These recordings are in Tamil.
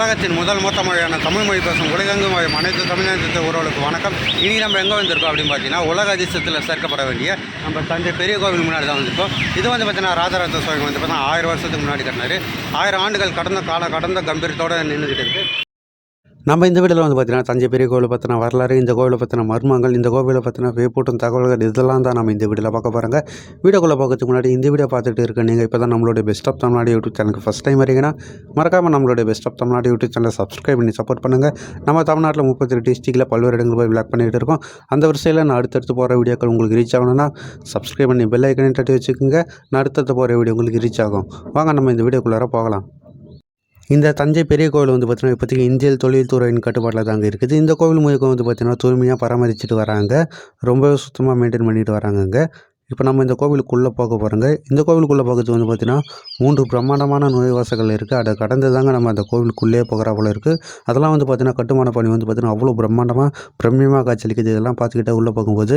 உலகத்தின் முதல் மொத்த மொழியான தமிழ் மொழி பேசும் உலகெங்கும் வாழும் அனைத்து தமிழ்நாட்டு உறவுகளுக்கு வணக்கம். இனி நம்ம எங்கே வந்திருக்கோம் அப்படின்னு பார்த்தீங்கன்னா உலக அதிசயத்தில் சேர்க்கப்பட வேண்டிய நம்ம தஞ்சை பெரிய கோவில் முன்னாடி தான் வந்திருக்கோம். இது வந்து பார்த்தீங்கன்னா ராஜராஜ சுவாமி வந்து பார்த்தீங்கன்னா ஆயிரம் வருஷத்துக்கு முன்னாடி கட்டினாரு. ஆயிரம் ஆண்டுகள் கடந்த கால கடந்த கம்பீரத்தோடு நின்றுக்கிட்டு இருக்குது நம்ம இந்த வீடியோவில் வந்து பார்த்தீங்கன்னா தஞ்சை பெரிய கோவிலை பற்றின வரலாறு இந்த கோவிலை பற்றின மர்மங்கள் இந்த கோவிலை பற்றின வேப்பூட்டும் தகவல்கள் இதெல்லாம் தான் நம்ம இந்த வீடியோவில் பார்க்க போகிறாங்க வீடியோக்குள்ளே பார்க்கறதுக்கு முன்னாடி இந்த வீடியோ பார்த்துட்டு இருக்க நீங்கள் இப்போ தான் நம்மளுடைய பெஸ்ட் ஆஃப் தமிழ்நாடு யூடியூப் சேனலுக்கு ஃபஸ்ட் டைம் வரீங்கன்னா மறக்காமல் நம்மளுடைய பெஸ்ட் ஆஃப் தமிழ்நாடு யூடியூப் சேனலை சப்ஸ்கிரைப் பண்ணி சப்போர்ட் பண்ணுங்கள் நம்ம தமிழ்நாட்டில் முப்பத்தி டிஸ்ட்ரிக்டில் பல்வேறு இடங்கள் போய் விளாக் பண்ணிகிட்டு இருக்கோம். அந்த வரிசையில் நான் அடுத்தடுத்து போகிற வீடியோக்கள் உங்களுக்கு ரீச் ஆகணும்னா சப்ஸ்கிரைப் பண்ணி பெல் ஐக்கனையும் தட்டி வச்சுக்கோங்க. நான் அடுத்தடுத்து போகிற வீடியோ உங்களுக்கு ரீச் ஆகும். வாங்க நம்ம இந்த வீடியோக்குள்ளார போகலாம். இந்த தஞ்சை பெரிய கோவில் வந்து பார்த்திங்கன்னா இப்போதைக்கு இந்தியல் தொழில்துறையின் கட்டுப்பாட்டில் தாங்க இருக்குது. இந்த கோவில் முழுக்க வந்து பார்த்தீங்கன்னா தூய்மையாக பராமரிச்சுட்டு வராங்க. ரொம்பவே சுத்தமாக மெயின்டைன் பண்ணிட்டு வராங்கங்க. இப்போ நம்ம இந்த கோவிலுக்குள்ளே போக போகிறோங்க இந்த கோவிலுக்குள்ளே போகிறது வந்து பார்த்திங்கன்னா மூன்று பிரம்மாண்டமான நுழைவாசல்கள் இருக்குது அதை கடந்து தாங்க நம்ம அந்த கோவிலுக்குள்ளே போகிற போல இருக்குது அதெல்லாம் வந்து பார்த்திங்கன்னா கட்டுமான பணி வந்து பார்த்தீங்கன்னா அவ்வளோ பிரம்மாண்டமாக பிரம்மியமாக காட்சியளிக்குது இதெல்லாம் பார்த்துக்கிட்டே உள்ளே போகும்போது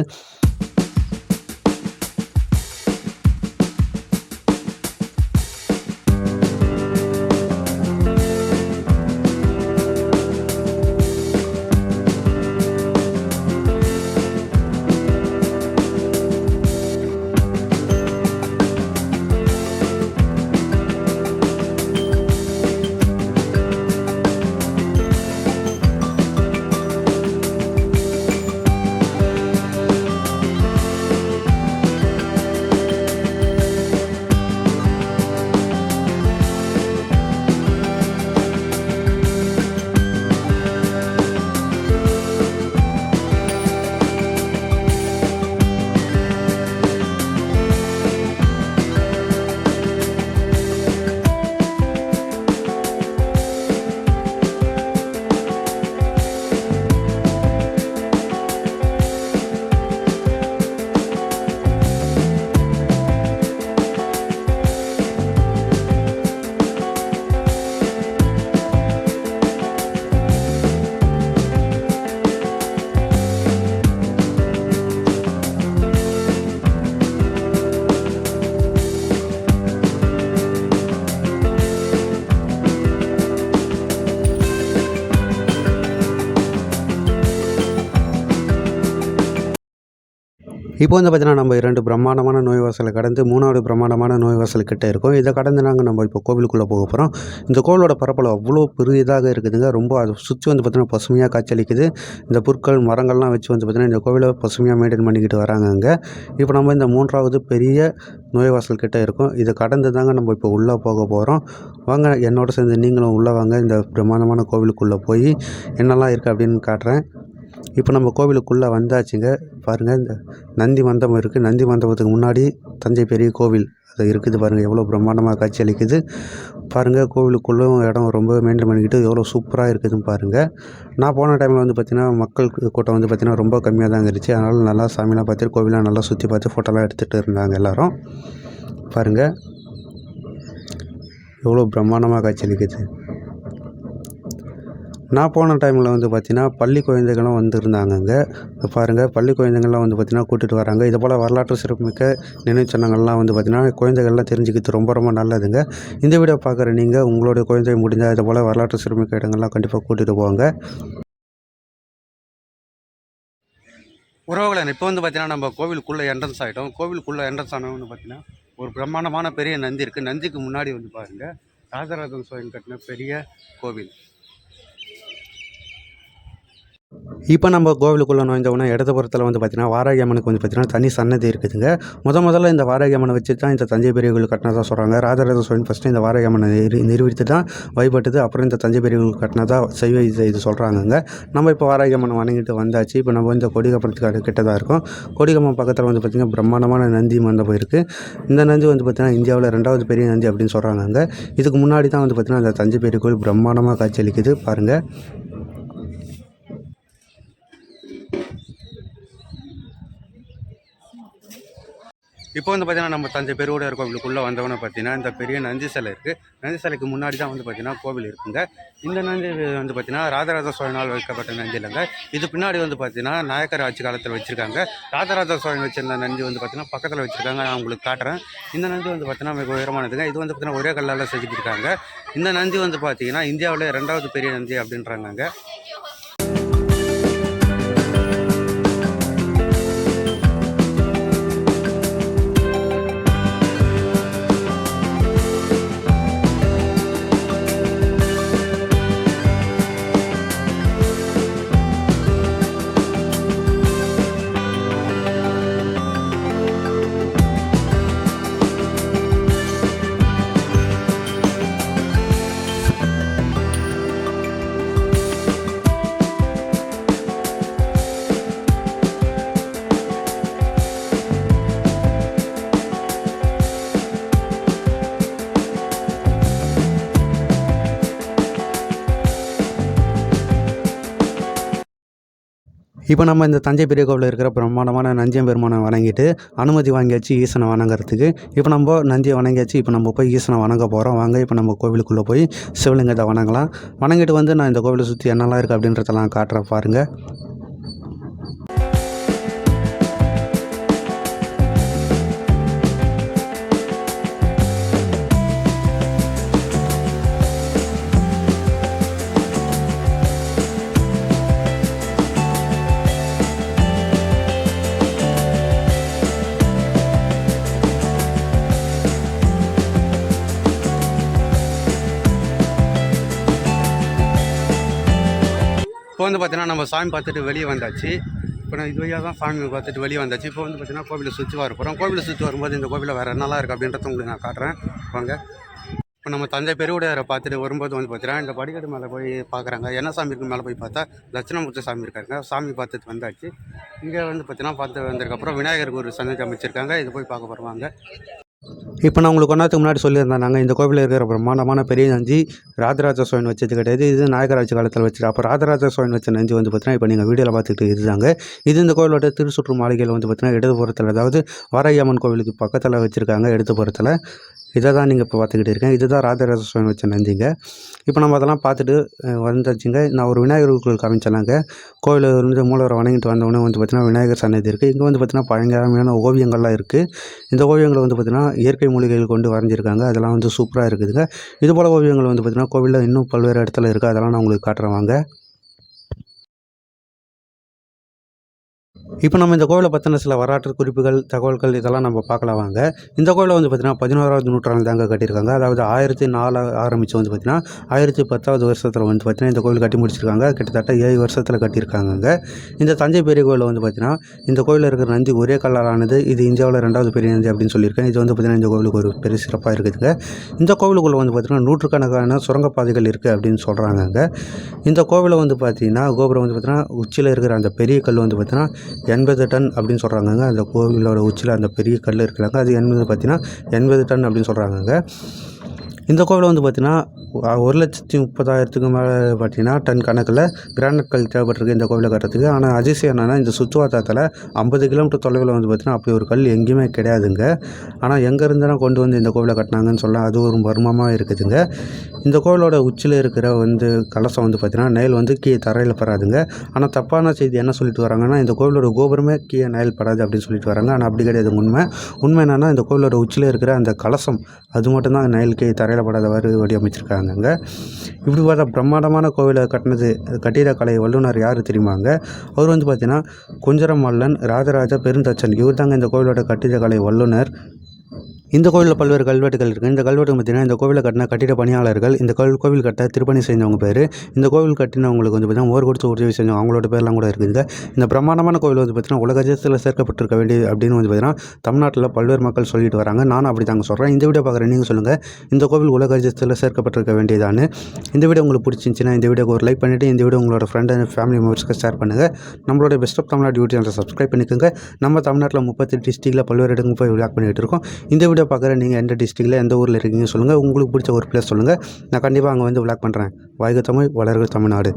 இப்போ வந்து பார்த்தீங்கன்னா நம்ம இரண்டு பிரம்மாண்டமான நோய் வாசலை கடந்து மூணாவது பிரம்மாண்டமான நோய் வாசல் கிட்ட இருக்கோம். இதை கடந்து நாங்கள் நம்ம இப்போ கோவிலுக்குள்ளே போக போகிறோம் இந்த கோவிலோட பரப்பளவு அவ்வளோ பெரியதாக இருக்குதுங்க. ரொம்ப அதை சுற்றி வந்து பார்த்தீங்கன்னா பசுமையாக காட்சியளிக்குது. இந்த புற்கள் மரங்கள்லாம் வச்சு வந்து பார்த்தீங்கன்னா இந்த கோவிலை பசுமையாக மெயின்டைன் பண்ணிக்கிட்டு வராங்க அங்கே இப்போ நம்ம இந்த மூன்றாவது பெரிய நோய் வாசல் கிட்ட இருக்கோம். இதை கடந்து தாங்க நம்ம இப்போ உள்ளே போக போகிறோம் வாங்க என்னோட சேர்ந்து நீங்களும் உள்ளே வாங்க. இந்த பிரம்மாண்டமான கோவிலுக்குள்ளே போய் என்னெல்லாம் இருக்குது அப்படின்னு காட்டுறேன். இப்போ நம்ம கோவிலுக்குள்ளே வந்தாச்சுங்க. பாருங்கள் இந்த நந்தி மண்டபம் இருக்குது நந்தி மண்டபத்துக்கு முன்னாடி தஞ்சை பெரிய கோவில் அது இருக்குது பாருங்கள் எவ்வளோ பிரம்மாண்டமாக காட்சி அளிக்குது. பாருங்கள் கோவிலுக்குள்ளும் இடம் ரொம்ப மெயின்டைன் பண்ணிக்கிட்டு எவ்வளோ சூப்பராக இருக்குதுன்னு பாருங்கள் நான் போன டைமில் வந்து பார்த்திங்கன்னா மக்கள் கூட்டம் வந்து பார்த்திங்கன்னா ரொம்ப கம்மியாக தான் இருந்துச்சு. அதனால் நல்லா சாமிலாம் பார்த்துட்டு கோவிலாம் நல்லா சுற்றி பார்த்து ஃபோட்டோலாம் எடுத்துகிட்டு இருந்தாங்க எல்லோரும். பாருங்கள் எவ்வளோ பிரம்மாண்டமாக காட்சி அளிக்குது. நான் போன டைமில் வந்து பார்த்திங்கன்னா பள்ளி குழந்தைகளும் வந்திருந்தாங்க அங்கே. பாருங்கள் பள்ளி குழந்தைங்கள்லாம் வந்து பார்த்திங்கன்னா கூட்டிகிட்டு வராங்க. இது போல் வரலாற்று சிறப்புமிக்க நினைவுச்சன்னங்கள்லாம் வந்து பார்த்திங்கன்னா குழந்தைகள்லாம் தெரிஞ்சுக்கிறது ரொம்ப ரொம்ப நல்லதுங்க. இந்த வீடியோ பார்க்குற நீங்கள் உங்களுடைய குழந்தை முடிஞ்சால் இது போல் வரலாற்று சிறப்புமிக்க இடங்கள்லாம் கண்டிப்பாக கூட்டிகிட்டு போவாங்க உறவுகளை இப்போ வந்து பார்த்தீங்கன்னா நம்ம கோவிலுக்குள்ளே என்ட்ரன்ஸ் ஆகிட்டோம் கோவிலுக்குள்ளே என்ட்ரன்ஸ் ஆனவங்க பார்த்தீங்கன்னா ஒரு பிரம்மாண்டமான பெரிய நந்தி இருக்குது நந்திக்கு முன்னாடி வந்து பாருங்கள் ராஜராஜன் சோழன் கட்டின பெரிய கோவில். இப்போ நம்ம கோவிலுக்குள்ளே நுழைஞ்சோம்னா இடதுபுறத்தில் வந்து பார்த்தீங்கன்னா வாராகி அம்மனுக்கு வந்து பார்த்தீங்கன்னா தனி சன்னதி இருக்குதுங்க. முத முதல்ல இந்த வாராகி அம்மனை வச்சு தான் இந்த தஞ்சை பெரிய கோவில் கட்டினதாக சொல்கிறாங்க ராஜராஜ சோழன் ஃபஸ்ட்டு இந்த வாராகி அம்மனை நிறுவித்து தான் வழிபட்டது. அப்புறம் இந்த தஞ்சை பெரிய கோவில் கட்டினதா செய்வ இது இது சொல்கிறாங்கங்க நம்ம இப்போ வாராகி அம்மனை வணங்கிட்டு வந்தாச்சு. இப்போ நம்ம இந்த கொடிகப்பனத்துக்கு கிட்ட தான் இருக்கும். கொடிகம்பம் பக்கத்தில் வந்து பார்த்திங்கன்னா பிரம்மாண்டமான நந்தி மண்டபம் இருக்குது இந்த நந்தி வந்து பார்த்திங்கன்னா இந்தியாவில் ரெண்டாவது பெரிய நந்தி அப்படின்னு சொல்கிறாங்க இதுக்கு முன்னாடி தான் வந்து பார்த்திங்கன்னா இந்த தஞ்சை பெரிய கோவில் பிரம்மாண்டமாக காட்சியளிக்குது பாருங்கள் இப்போ வந்து பார்த்தீங்கன்னா நம்ம தஞ்சை பெருவுடையார் கோவிலுக்குள்ளே வந்தவொடனே பார்த்தீங்கன்னா இந்த பெரிய நந்தி சிலை இருக்குது நந்தி சிலைக்கு முன்னாடி தான் வந்து பார்த்தீங்கன்னா கோவில் இருக்குங்க. இந்த நந்தி வந்து பார்த்தீங்கன்னா ராஜராஜ சோழனால் வைக்கப்பட்ட நந்தி இல்லைங்க. இது பின்னாடி வந்து பார்த்தீங்கன்னா நாயக்கர் ஆட்சி காலத்தில் வச்சுருக்காங்க. ராஜராஜ சோழன் வச்சிருந்த நந்தி வந்து பார்த்தீங்கன்னா பக்கத்தில் வச்சுருக்காங்க. நான் உங்களுக்கு காட்டுறேன். இந்த நந்தி வந்து பார்த்தீங்கன்னா மிக உயரமானதுங்க. இது வந்து பார்த்தீங்கன்னா ஒரே கல்லால் செஞ்சுருக்காங்க இந்த நந்தி வந்து பார்த்தீங்கன்னா இந்தியாவிலே ரெண்டாவது பெரிய நந்தி அப்படின்றாங்க இப்போ நம்ம இந்த தஞ்சை பெரிய கோவிலில் இருக்கிற பிரம்மாண்டமான நஞ்சியம் பெருமானை வணங்கிட்டு அனுமதி வாங்கியாச்சு ஈசனை வணங்குறதுக்கு. இப்போ நம்ம நஞ்சியை வணங்கியாச்சு இப்போ நம்ம போய் ஈசனை வணங்க போகிறோம் வாங்க இப்போ நம்ம கோவிலுக்குள்ளே போய் சிவலிங்கத்தை வணங்கலாம். வணங்கிட்டு வந்து நான் இந்த கோவிலை சுற்றி என்னெல்லாம் இருக்குது அப்படின்றதெல்லாம் காட்டுறேன் பாருங்கள் இப்போ வந்து பார்த்தீங்கன்னா நம்ம சாமி பார்த்துட்டு வெளியே வந்தாச்சு. இப்போ நான் இது வழியாக தான் சாமி பார்த்துட்டு வெளியே வந்தாச்சு. இப்போ வந்து பார்த்தீங்கன்னா கோவிலை சுற்றி வர போகிறோம் கோவிலை சுற்றி வரும்போது இந்த கோவிலில் வேறு என்னலாம் இருக்குது அப்படின்றத உங்களுக்கு நான் காட்டுறேன். வாங்க. இப்போ நம்ம தஞ்சை பெருவுடையாரை பார்த்துட்டு வரும்போது வந்து பார்த்தீங்கன்னா இந்த படிக்கட்டு மேலே போய் பார்க்குறாங்க. என்ன சாமி இருக்கு மேலே போய் பார்த்தா லட்சணமூர்த்தி சாமி இருக்காங்க சாமி பார்த்துட்டு வந்தாச்சு. இங்கே வந்து பார்த்தீங்கன்னா பார்த்து வந்ததுக்கப்புறம் விநாயகருக்கு ஒரு சன்னதி அமைச்சிருக்காங்க. இது போய் பார்க்க போகிறவாங்க இப்போ நான் உங்களுக்கு ஒன்றாத்துக்கு முன்னாடி சொல்லியிருந்தேன் நாங்கள் இந்த கோவிலில் இருக்கிற பிரம்மாண்டமான பெரிய நஞ்சி ராஜராஜ சோழன் வச்சது கிடையாது. இது நாயகராஜ காலத்தில் வச்சு அப்போ ராஜராஜ சோழன் வச்ச நஞ்சு வந்து பார்த்தீங்கன்னா இப்போ நீங்கள் வீடியோவில் பார்த்துட்டு இருந்தாங்க இது இந்த கோவிலோட திருச்சுற்று மாளிகையில் வந்து பார்த்தீங்கன்னா இடதுபுறத்தில் அதாவது வாராயம்மன் கோவிலுக்கு பக்கத்தில் வச்சுருக்காங்க இடதுபுறத்தில் இதை தான் நீங்கள் இப்போ பார்த்துக்கிட்டு இருக்கேன் இதுதான் ராஜராஜ சோழன் வச்ச நந்திங்க இப்போ நம்ம அதெல்லாம் பார்த்துட்டு அஹ், வந்தாச்சுங்க. நான் ஒரு விநாயகர் கோவில் காமிச்சலாங்க கோவில் வந்து மூலவரை வணங்கிட்டு வந்தவொடனே வந்து பார்த்திங்கன்னா விநாயகர் சன்னதி இருக்குது இங்கே வந்து பார்த்திங்கன்னா பழங்காலமான ஓவியங்கள்லாம் இருக்குது இந்த ஓவியங்களை வந்து பார்த்திங்கன்னா இயற்கை மூலிகைகள் கொண்டு வரைஞ்சிருக்காங்க. அதெல்லாம் வந்து சூப்பராக இருக்குதுங்க. இது போல் ஓவியங்கள் வந்து பார்த்திங்கன்னா கோவிலில் இன்னும் பல்வேறு இடத்துல இருக்குது அதெல்லாம் நான் உங்களுக்கு காட்டுறேன். வாங்க. இப்போ நம்ம இந்த கோவிலை பற்றின சில வரலாற்று குறிப்புகள் தகவல்கள் இதெல்லாம் நம்ம பார்க்கலாம் வாங்க. இந்த கோவிலை வந்து பார்த்தீங்கன்னா பதினோராவது நூற்றாண்டு தாங்க கட்டியிருக்காங்க. அதாவது ஆயிரத்தி நாலு ஆரம்பித்து வந்து பார்த்தீங்கன்னா ஆயிரத்தி பத்தாவது வருஷத்தில் வந்து பார்த்தீங்கன்னா இந்த கோவில் கட்டி முடிச்சிருக்காங்க. கிட்டத்தட்ட ஏழு வருஷத்தில் கட்டியிருக்காங்க இந்த தஞ்சை பெரிய கோவிலில் வந்து பார்த்தீங்கன்னா இந்த கோவிலில் இருக்கிற நந்தி ஒரே கல்லாலானது இது இந்தியாவில் ரெண்டாவது பெரிய நந்தி அப்படின்னு சொல்லியிருக்கேன் இது வந்து பார்த்தீங்கன்னா இந்த கோவிலுக்கு ஒரு பெரிய சிறப்பாக இருக்குதுங்க. இந்த கோவிலுக்குள்ளே வந்து பார்த்தீங்கன்னா நூற்றுக்கணக்கான சுரங்கப்பாதைகள் இருக்குது அப்படின்னு சொல்கிறாங்க இந்த கோவிலை வந்து பார்த்தீங்கன்னா கோபுரம் வந்து பார்த்தீங்கன்னா உச்சியில் இருக்கிற அந்த பெரிய கல் வந்து பார்த்தீங்கன்னா எண்பது டன் அப்படின்னு சொல்கிறாங்கங்க அந்த கோவிலோட உச்சியில் அந்த பெரிய கல் இருக்கிறாங்க அது எண்பது பார்த்தீங்கன்னா எண்பது டன் அப்படின்னு சொல்கிறாங்கங்க இந்த கோவிலில் வந்து பார்த்தீங்கன்னா ஒரு லட்சத்தி முப்பதாயிரத்துக்கு மேலே பார்த்தீங்கன்னா டன் கணக்கில் கிரானைட் கல் தேவைப்பட்டிருக்கு இந்த கோவிலை கட்டுறதுக்கு. ஆனால் அதிசயம் என்னென்னா இந்த சுற்றுவாத்தாத்தில் ஐம்பது கிலோமீட்டர் தொலைவில் வந்து பார்த்திங்கன்னா அப்படி ஒரு கல் எங்கேயுமே கிடையாதுங்க. ஆனால் எங்கே கொண்டு வந்து இந்த கோவிலை கட்டினாங்கன்னு சொல்ல அது ஒரு மர்மமாக இருக்குதுங்க. இந்த கோவிலோட உச்சியில் இருக்கிற வந்து கலசம் வந்து பார்த்திங்கன்னா நெயில் வந்து கீழே தரையில் படாதுங்க. ஆனால் தப்பான செய்தி என்ன சொல்லிட்டு வராங்கன்னா இந்த கோவிலோட கோபுரமே கீழே நயல் படாது அப்படின்னு சொல்லிட்டு வராங்க. ஆனால் அப்படி கிடையாது. உண்மை உண்மை என்னென்னா இந்த கோவிலோட உச்சியில் இருக்கிற அந்த கலசம் அது மட்டும்தான் நெயில் கீழே தரையில் படாதவாறு வடிவமைச்சிருக்காங்கங்க. இப்படி பார்த்தா பிரம்மாண்டமான கோவிலை கட்டினது கட்டிடக்கலை வல்லுனர் யார் தெரியுமாங்க? அவர் வந்து பார்த்தீங்கன்னா குஞ்சரம் மல்லன் ராஜராஜ பெருந்தச்சன் இவர் தாங்க இந்த கோவிலோட கட்டிடக்கலை வல்லுனர். இந்த கோவிலில் பல்வேறு கல்வெட்டுகள் இருக்குது இந்த கல்வெட்டு பார்த்தீங்கன்னா இந்த கோவிலை கட்டின கட்டிட பணியாளர்கள் இந்த கோவில் கோவில் கட்ட திருப்பணி செஞ்சவங்க பேர் இந்த கோவில் கட்டினவங்களுக்கு வந்து பார்த்தீங்கன்னா ஓர் கொடுத்து உதவி செஞ்சவங்க அவங்களோட பேர்லாம் கூட இருக்குதுங்க இந்த பிரம்மாண்டமான கோவில் வந்து பார்த்தீங்கன்னா உலக சேர்க்கப்பட்டிருக்க வேண்டியது அப்படின்னு வந்து பார்த்தீங்கன்னா தமிழ்நாட்டில் பல்வேறு மக்கள் சொல்லிட்டு வராங்க. நானும் அப்படி தாங்க சொல்கிறேன் இந்த வீடியோ பார்க்குறேன் நீங்கள் சொல்லுங்கள் இந்த கோவில் உலகத்தில் சேர்க்கப்பட்டிருக்க வேண்டியதானு இந்த வீடியோ உங்களுக்கு பிடிச்சிருந்துச்சின்னா இந்த வீடியோக்கு ஒரு லைக் பண்ணிவிட்டு இந்த வீடியோ உங்களோட ஃப்ரெண்ட் அண்ட் ஃபேமிலி மெம்பர்ஸ்க்கு ஷேர் பண்ணுங்கள் நம்மளோட பெஸ்ட் ஆஃப் தமிழ்நாடு யூடியூப் சேனலை சப்ஸ்கிரைப் பண்ணிக்கோங்க. நம்ம தமிழ்நாட்டில் முப்பத்தி டிஸ்ட்ரிக்டில் பல்வேறு இடங்களுக்கு போய் விளாக் பண்ணிகிட்டு இருக்கோம். இந்த வீடியோ பார்க்குற நீங்கள் எந்த டிஸ்ட்ரிக்டில் எந்த ஊரில் இருக்கீங்க சொல்லுங்கள் உங்களுக்கு பிடிச்ச ஒரு பிளேஸ் சொல்லுங்கள் நான் கண்டிப்பாக அங்கே வந்து விளாக் பண்ணுறேன் வாழ்க தமிழ் வளர்க தமிழ்நாடு.